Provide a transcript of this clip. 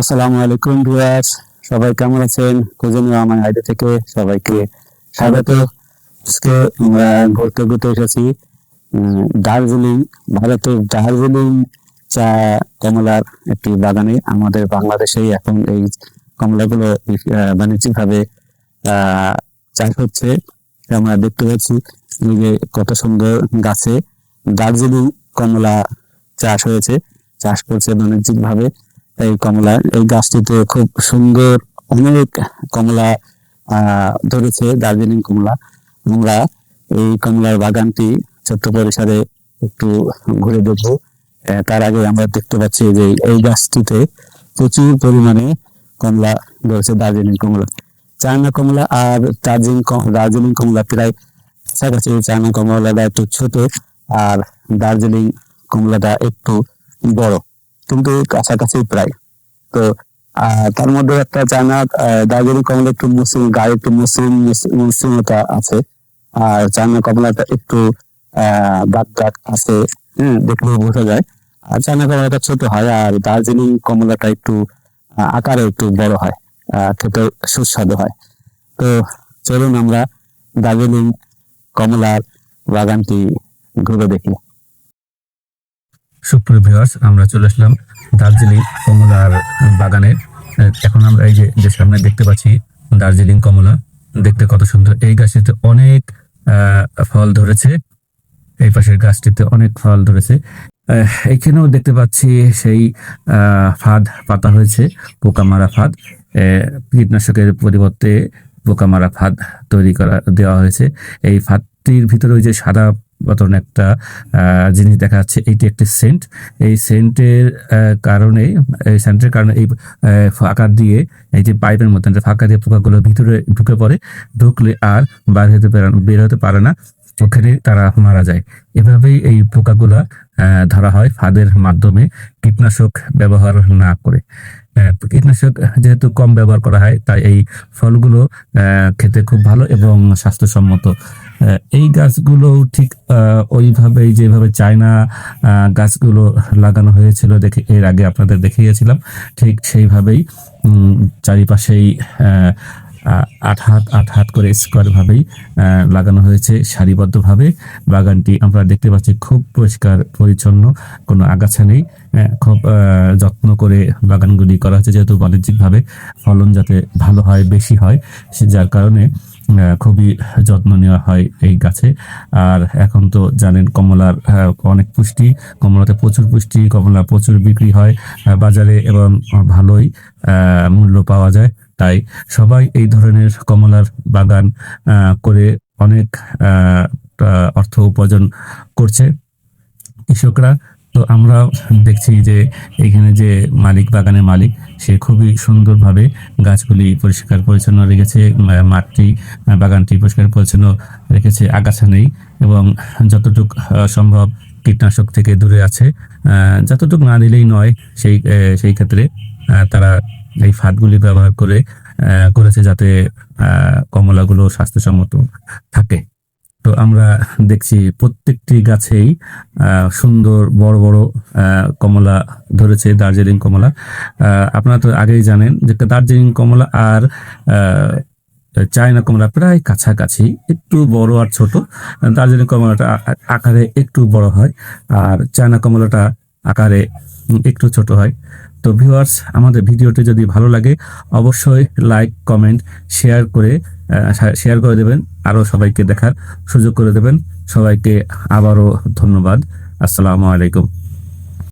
আসসালামু আলাইকুম ভিউয়ার্স, সবাই কেমন আছেন? খুঁজে আমার আইডি থেকে সবাইকে স্বাগত। আজকে আমরা ঘুরতে ঘুরতে এসেছি দার্জিলিং, ভারতের দার্জিলিং চা কমলার একটি বাগানে। আমাদের বাংলাদেশেই এখন এই কমলাগুলো বাণিজ্যিক ভাবে চাষ হচ্ছে। আমরা দেখতে পাচ্ছি যে কত সুন্দর গাছে দার্জিলিং কমলা চাষ হয়েছে, চাষ করছে বাণিজ্যিক ভাবে এই কমলা, এই গাছটিতে খুব সুন্দর অনেক কমলা ধরেছে দার্জিলিং কমলা। আমরা এই কমলার বাগানটি ছোট্ট পরিসরে একটু ঘুরে দেখব। তার আগে আমরা দেখতে পাচ্ছি যে এই গাছটিতে প্রচুর পরিমাণে কমলা ধরেছে দার্জিলিং কমলা। চায়না কমলা আর দার্জিলিং দার্জিলিং কমলা প্রায় কাছাকাছি। চায়না কমলাটা একটু ছোট আর দার্জিলিং কমলাটা একটু বড়। কিন্তু কাছাকাছি প্রায়। তো তার মধ্যে একটা আহ, দার্জিলিং কমলা একটু মুসলিম গায়ে একটু মুসলিম মসৃণতা আছে। আর চায়না কমলাটা একটু আহ দাগ আছে হম দেখলে বোঝা যায়। আর চায়না কমলাটা ছোট হয় আর দার্জিলিং কমলাটা একটু আকারে একটু বড় হয় খেতে সুস্বাদু হয়। তো চলুন আমরা দার্জিলিং কমলার বাগানটি ঘুরে দেখি। সুপ্রিয় ভিউয়ার্স আমরা চলে আসলাম দার্জিলিং কমলার বাগানে। এখন আমরা এই যে সামনে দেখতে পাচ্ছি দার্জিলিং কমলা দেখতে কত সুন্দর। এই গাছটিতে অনেক ফল ধরেছে। এই পাশের গাছটিতে অনেক ফল ধরেছে। আহ, এইখানেও দেখতে পাচ্ছি সেই ফাঁদ পাতা হয়েছে পোকা মারা ফাঁদ কীটনাশকের পরিবর্তে পোকা মারা ফাঁদ তৈরি করা দেওয়া হয়েছে। এই ফাঁদটির ভিতরে ওই যে সাদা মতন একটা জিনিস দেখা যাচ্ছে এইটি একটি সেন্ট। এই সেন্টের কারণে, এই সেন্টের কারণে এই ফাঁকা দিয়ে, এই যে পাইপের মতন ফাঁকা দিয়ে পোকাগুলো ভিতরে ঢুকে পড়ে, ঢুকলে আর বাইরে হতে বের হতে পারে না, ওখানে তারা মারা যায়। এভাবেই এই পোকাগুলা ধরা হয় ফাঁদের মাধ্যমে কীটনাশক ব্যবহার না করে। কীটনাশক যেহেতু কম ব্যবহার করা হয়, তাই এই ফলগুলো খেতে খুব ভালো এবং স্বাস্থ্যসম্মত। এই গাছগুলো ঠিক ওইভাবেই যেভাবে চায়না গাছগুলো লাগানো হয়েছিল, দেখে, এর আগে আপনাদের দেখিয়েছিলাম, ঠিক সেইভাবেই চারিপাশেই আট হাত আট হাত করে স্কোয়ার ভাবেই লাগানো হয়েছে সারিবদ্ধভাবে। বাগানটি আমরা দেখতে পাচ্ছি খুব পরিষ্কার, পরিচ্ছন্ন, কোনো আগাছা নেই খুব যত্ন করে বাগানগুলি করা হচ্ছে, যেহেতু বাণিজ্যিকভাবে ফলন যাতে ভালো হয়, বেশি হয় যার কারণে খুবই যত্ন নেওয়া হয় এই গাছে। আর এখন তো জানেন কমলার অনেক পুষ্টি। কমলাতে প্রচুর পুষ্টি কমলা প্রচুর বিক্রি হয় বাজারে এবং ভালোই মূল্য পাওয়া যায়। তাই সবাই এই ধরনের কমলার বাগান করে অনেক অর্থ উপার্জন করছে। কৃষকরা তো আমরা দেখছি যে এখানে যে মালিক, বাগানের মালিক, সে খুবই সুন্দরভাবে গাছগুলি পরিষ্কার, পরিচ্ছন্ন রেখেছে মাঠটি বাগানটি পরিষ্কার, পরিচ্ছন্ন রেখেছে, আগাছা নেই এবং যতটুক সম্ভব কীটনাশক থেকে দূরে আছে। যতটুকু না দিলেই নয়, সেই সেই ক্ষেত্রে তারা এই ফাঁদগুলি ব্যবহার করে করেছে যাতে কমলাগুলো স্বাস্থ্যসম্মত থাকে। তো আমরা দেখছি প্রত্যেকটি গাছেই সুন্দর বড় বড় কমলা ধরেছে, দার্জিলিং কমলা। আপনারা তো আগেই জানেন যে দার্জিলিং কমলা আর চায়না কমলা প্রায় কাছাকাছি, একটু বড় আর ছোট। দার্জিলিং কমলাটা আকারে একটু বড় হয় আর চায়না কমলাটা আকারে একটু ছোট হয়। তো ভিউয়ার্স আমাদের ভিডিওটি যদি ভালো লাগে, অবশ্যই লাইক কমেন্ট শেয়ার করে শেয়ার করে দেবেন আরও সবাইকে দেখার সুযোগ করে দেবেন। সবাইকে আবারও ধন্যবাদ। আসসালামু আলাইকুম।